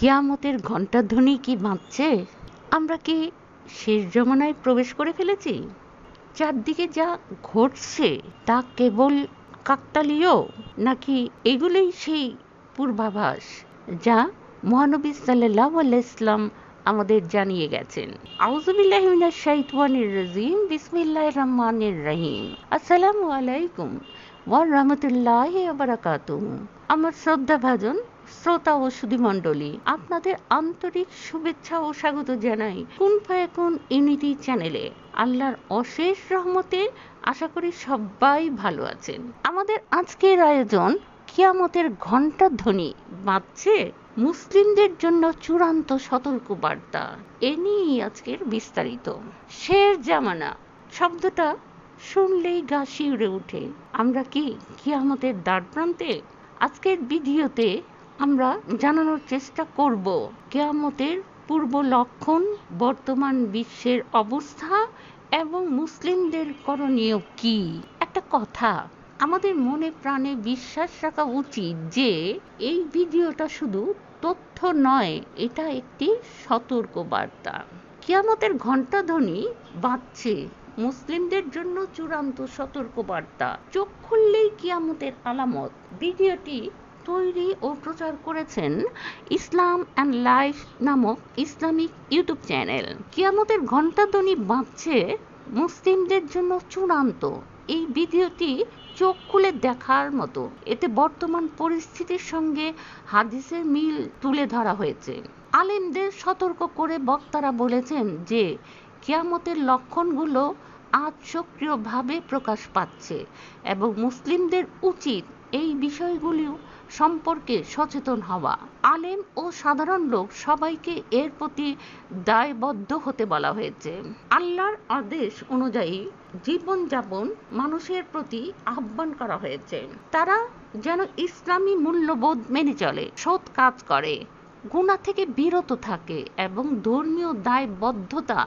কিয়ামতের ঘণ্টাধ্বনি কি বাঁচছে আমরা কি শেষ জমানায় প্রবেশ করে ফেলেছি? চারদিকে যা ঘটছে তা কেবল কাকতালীয়? নাকি এগুলোই সেই পূর্বাভাস যা মহানবী সাল্লাহ ইসলাম আমাদের জানিয়ে গেছেন? আউজুবিল্লাহিমিনাশ শাইতানির রাজিম। বিসমিল্লাহির রহমানির রহিম। আসসালামু আলাইকুম ওয়া রাহমাতুল্লাহি ওয়া বারাকাতুহু। আমার শ্রদ্ধাভাজন শ্রোতা ও সুধীমণ্ডলী আপনাদের আন্তরিক শুভেচ্ছা ও স্বাগত জানাই কোন ফায়াকুন ইউনিটি চ্যানেলে। আল্লাহর অশেষ রহমতে আশা করি সবাই ভালো আছেন। আমাদের আজকের আয়োজন কিয়ামতের ঘণ্টা ধ্বনি বাজছে মুসলিমদের জন্য চূড়ান্ত সতর্ক বার্তা এ নিয়েই আজকের বিস্তারিত। শের জামানা শব্দটা শুনলেই গা শিউরে উঠে আমরা কি কিয়ামতের দ্বার প্রান্তে আজকের ভিডিওতে আমরা জানানোর চেষ্টা করব কেয়ামতের পূর্ব লক্ষণ, বর্তমান বিশ্বের অবস্থা এবং মুসলিমদের করণীয় কি? একটা কথা, আমাদের মনে প্রাণে বিশ্বাস রাখা উচিত যে এই ভিডিওটা শুধু তথ্য নয়, এটা একটি সতর্ক বার্তা কিয়ামতের ঘণ্টাধ্বনি বাজছে, মুসলিমদের জন্য চূড়ান্ত সতর্ক বার্তা চোখ খুললেই কিয়ামতের আলামত। ভিডিওটি তৈরি ও প্রচার করেছেন ইসলাম অ্যান্ড লাইফ নামক ইসলামিক ইউটিউব চ্যানেল। কিয়ামতের ঘণ্টাধ্বনি বাঁচছে মুসলিমদের জন্য চূড়ান্ত এই ভিডিওটি চোখ খুলে দেখার মতো। এতে বর্তমান পরিস্থিতির সঙ্গে হাদিসের মিল তুলে ধরা হয়েছে। আলেমদের সতর্ক করে বক্তারা বলেছেন যে, কিয়ামতের লক্ষণগুলো আজ সক্রিয়ভাবে প্রকাশ পাচ্ছে এবং মুসলিমদের উচিত এই বিষয়গুলিও সম্পর্কে সচেতন হওয়া। আলেম ও সাধারণ লোক সবাইকে এর প্রতি দায়বদ্ধ হতে বলা হয়েছে। আল্লাহর আদেশ অনুযায়ী জীবনযাপন মানুষের প্রতি আহ্বান করা হয়েছে। তারা যেন ইসলামী মূল্যবোধ মেনে চলে, সৎ কাজ করে গুণা থেকে বিরত থাকে এবং ধর্মীয় দায়বদ্ধতা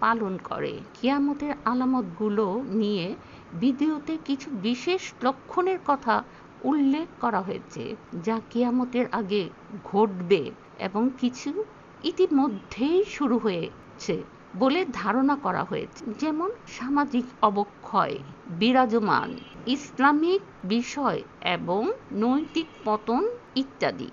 পালন করে। কিয়ামতের আলামতগুলো নিয়ে ভিডিওতে কিছু বিশেষ লক্ষণের কথা উল্লেখ করা হয়েছে যা কিয়ামতের আগে ঘটবে এবং কিছু ইতিমধ্যেই শুরু হয়েছে বলে ধারণা করা হয়েছে। যেমন সামাজিক অবক্ষয়, বিরাজমান, ইসলামিক বিষয় এবং নৈতিক পতন ইত্যাদি।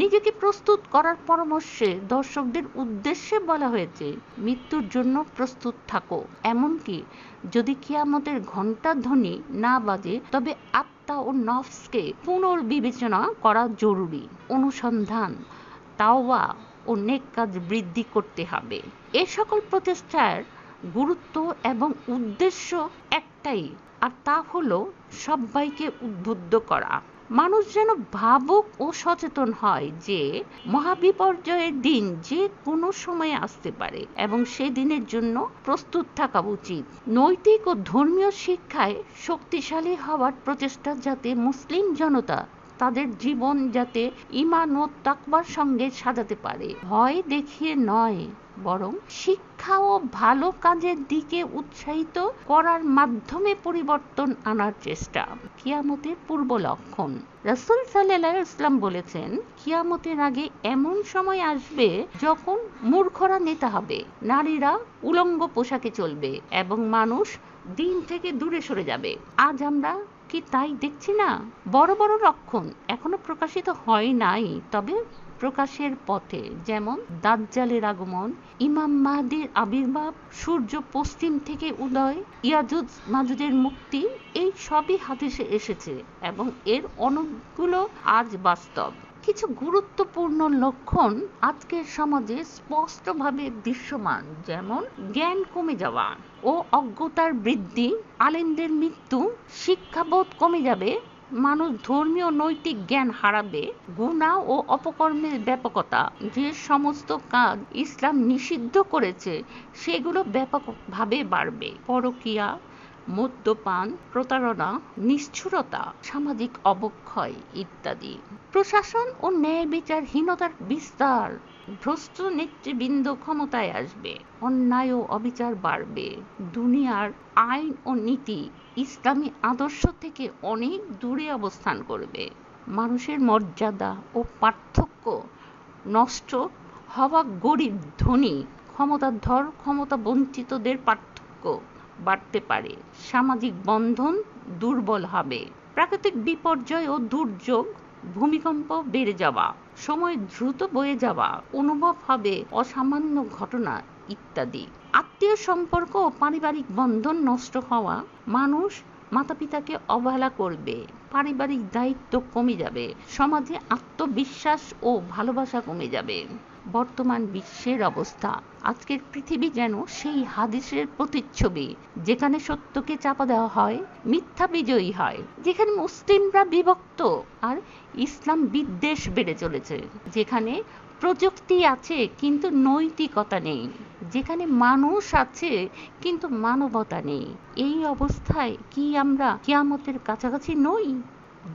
নিজেকে প্রস্তুত করার পরামর্শে দর্শকদের উদ্দেশ্যে বলা হয়েছে, মৃত্যুর জন্য প্রস্তুত থাকো। এমনকি যদি কিয়ামতের ঘণ্টা ধ্বনি না বাজে, তবে আত্মা ও নফসকে পুনর্বিবেচনা করা জরুরি। অনুসন্ধান তাওয়া ও নেক কাজ বৃদ্ধি করতে হবে। এ সকল প্রচেষ্টার গুরুত্ব এবং উদ্দেশ্য একটাই, আর তা হলো সবাইকে উদ্বুদ্ধ করা। মানুষ যেন ভাবুক ও সচেতন হয় যে মহাবিপর্যয়ের দিন যে কোনো সময়ে আসতে পারে এবং সে দিনের জন্য প্রস্তুত থাকা উচিত। নৈতিক ও ধর্মীয় শিক্ষায় শক্তিশালী হওয়ার প্রচেষ্টা যাতে মুসলিম জনতা তাদের জীবন যাতে ইমান ও তাকবার সঙ্গে সাজাতে পারে, ভয় দেখিয়ে নয়। বরং শিক্ষা ও ভালো কাজের দিকে উৎসাহিত করার মাধ্যমে পরিবর্তন আনার চেষ্টা। কিয়ামতের পূর্ব লক্ষণ। রাসুল সাল্লাহ ইসলাম বলেছেন, কিয়ামতের আগে এমন সময় আসবে যখন মূর্খরা নেতা হবে, নারীরা উলঙ্গ পোশাকে চলবে এবং মানুষ দিন থেকে দূরে সরে যাবে। আজ আমরা কি তাই দেখছি না? বড় বড় লক্ষণ এখনও প্রকাশিত হয় নাই, তবে প্রকাশের পথে, যেমন দাজ্জালের আগমন, ইমাম মাহাদির আবির্ভাব, সূর্য পশ্চিম থেকে উদয় ইয়াজুজ মাজুদের মুক্তি, এই সবই হাদিসে এসেছে এবং এর অনেকগুলো আজ বাস্তব। কিছু গুরুত্বপূর্ণ লক্ষণ আজকের সমাজে স্পষ্টভাবে দৃশ্যমান, যেমন জ্ঞান কমে যাওয়া ও অজ্ঞতার বৃদ্ধি, আলেমদের মৃত্যু, শিক্ষাবোধ কমে যাবে মানুষ ধর্মীয় নৈতিক জ্ঞান হারাবে, গুণা ও অপকর্মের ব্যাপকতা যে সমস্ত কাজ ইসলাম নিষিদ্ধ করেছে, সেগুলো ব্যাপকভাবে বাড়বে। পরকিয়া, মদ্যপান, প্রতারণা, নিষ্ঠুরতা, সামাজিক অবক্ষয় ইত্যাদি। প্রশাসন ও ন্যায় বিচারহীনতার বিস্তার ভ্রষ্ট নেতৃবৃন্দ ক্ষমতায় আসবে, অন্যায় ও অবিচার বাড়বে, দুনিয়ার আইন ও নীতি ইসলামী আদর্শ থেকে অনেক দূরে অবস্থান করবে। মানুষের মর্যাদা ও পার্থক্য নষ্ট হওয়া গরিব, ধনী, ক্ষমতাধর ক্ষমতা বঞ্চিতদের পার্থক্য বাড়তে পারে। সামাজিক বন্ধন দুর্বল হবে। প্রাকৃতিক বিপর্যয় ও দুর্যোগ ভূমিকম্প বেড়ে যাওয়া, সময় দ্রুত বয়ে যাওয়া, অনুভব হবে অসামান্য ঘটনা ইত্যাদি। আত্মীয় সম্পর্ক ও পারিবারিক বন্ধন নষ্ট হওয়া, মানুষ মাতা পিতাকে অবহেলা করবে, পারিবারিক দায়িত্ব কমে যাবে, সমাজে আত্মবিশ্বাস ও ভালোবাসা কমে যাবে। বর্তমান বিশ্বের অবস্থা। আজকের পৃথিবী যেন সেই হাদিসের প্রতিচ্ছবি, যেখানে সত্যকে চাপা দেওয়া হয়, মিথ্যা বিজয়ী হয়, যেখানে মুসলিমরা বিভক্ত আর ইসলাম বিদ্বেষ বেড়ে চলেছে, যেখানে প্রযুক্তি আছে কিন্তু নৈতিকতা নেই, যেখানে মানুষ আছে কিন্তু মানবতা নেই। এই অবস্থায় কি আমরা কিয়ামতের কাছাকাছি নই?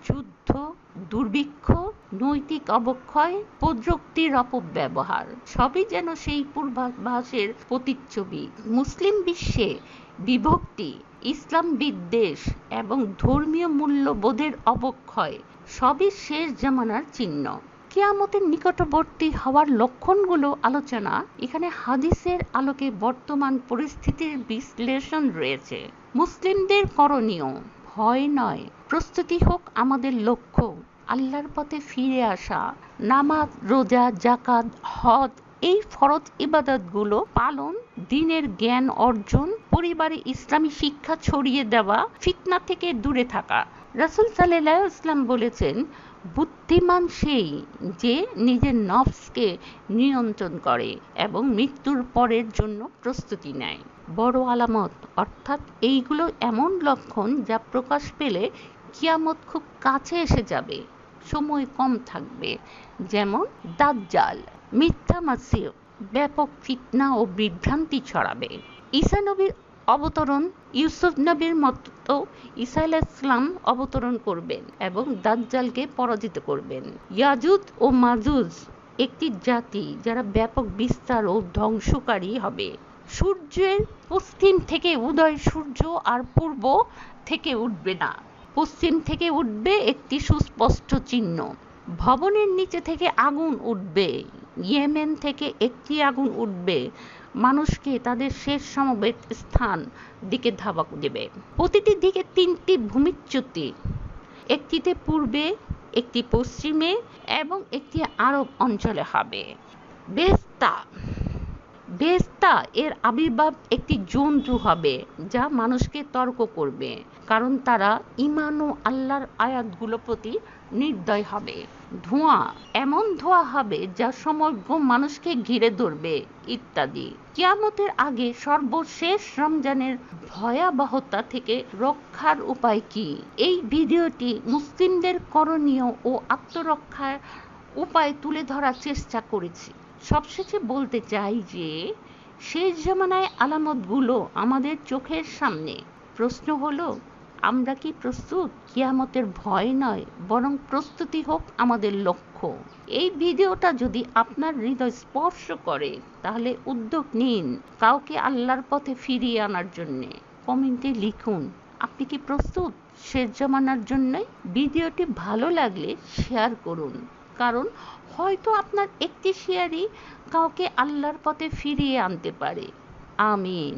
যুদ্ধ, দুর্ভিক্ষ নৈতিক অবক্ষয়, প্রযুক্তির অপব্যবহার, সবই যেন সেই পূর্বাভাসের প্রতিচ্ছবি। মুসলিম বিশ্বে বিভক্তি, ইসলাম বিদ্বেষ এবং ধর্মীয় মূল্যবোধের অবক্ষয়, সবই শেষ জামানার চিহ্ন। কেয়ামতের নিকটবর্তী হওয়ার লক্ষণগুলো আলোচনা, এখানে হাদিসের আলোকে বর্তমান পরিস্থিতির বিশ্লেষণ রয়েছে। মুসলিমদের করণীয়, ভয় নয়, প্রস্তুতি হোক আমাদের লক্ষ্য। আল্লাহর পথে ফিরে আসা, নামাজ, রোজা জাকাত হজ, এই ফরজ ইবাদতগুলো পালন, দিনের জ্ঞান অর্জন, পরিবারে ইসলামী শিক্ষা ছড়িয়ে দেওয়া, ফিতনা থেকে দূরে থাকা। রাসুল সাল্লাহ ইসলাম বলেছেন, বুদ্ধিমান সেই যে নিজের নফসকে নিয়ন্ত্রণ করে এবং মৃত্যুর পরের জন্য প্রস্তুতি নেয়। বড় আলামত, অর্থাৎ এইগুলো এমন লক্ষণ যা প্রকাশ পেলে কিয়ামত খুব কাছে এসে যাবে। সময় কম থাকবে, যেমন দাজ্জাল। মিথ্যা মাসির ব্যাপক ফিতনা ও বিভ্রান্তি ছড়াবে। ঈসা নবীর অবতরণ ইউসুফ নবীর মতো ঈসা ইসলাম অবতরণ করবেন এবং দাজ্জালকে পরাজিত করবেন। ইয়াজুদ ও মাজুজ একটি জাতি যারা ব্যাপক বিস্তার ও ধ্বংসকারী হবে। সূর্যের পশ্চিম থেকে উদয় সূর্য আর পূর্ব থেকে উঠবে না। পশ্চিম থেকে উঠবে একটি সুস্পষ্ট চিহ্ন। ভবনের নিচে থেকে আগুন উঠবে। ইয়েমেন থেকে একটি আগুন উঠবে। মানুষকে তাদের শেষ সমবেত স্থান দিকে ধাবা দেবে। প্রতিটি দিকে তিনটি ভূমিচ্যুতি। একটিতে পূর্বে, একটি পশ্চিমে এবং একটি আরব অঞ্চলে হবে। বেস্তা বেস্তা এর আবির্ভাব একটি জন্তু হবে, যা মানুষকে তর্ক করবে, কারণ তারা ইমান ও আল্লাহর আয়াতগুলো প্রতি নির্দয় হবে। ধোঁয়া এমন ধোঁয়া হবে যা সমগ্র মানুষকে ঘিরে ধরবে, ইত্যাদি। কিয়ামতের আগে সর্বশেষ রমজানের ভয়াবহতা থেকে রক্ষার উপায় কি? এই ভিডিওটি মুসলিমদের করণীয় ও আত্মরক্ষার উপায় তুলে ধরার চেষ্টা করেছি। সবশেষে বলতে চাই যে শেষ জামানায় আলামতগুলো আমাদের চোখের সামনে। প্রশ্ন হলো, আমরা কি প্রস্তুত? কিয়ামতের ভয় নয়, বরং প্রস্তুতি হোক আমাদের লক্ষ্য। এই ভিডিওটা যদি আপনার হৃদয় স্পর্শ করে, তাহলে উদ্যোগ নিন কাউকে আল্লাহর পথে ফিরিয়ে আনার জন্যে। কমেন্টে লিখুন, আপনি কি প্রস্তুত? শেষ জমানার জন্যই ভিডিওটি ভালো লাগলে শেয়ার করুন। কারণ হয়তো আপনার একটি শেয়ারই কাউকে আল্লাহর পথে ফিরিয়ে আনতে পারে। আমিন।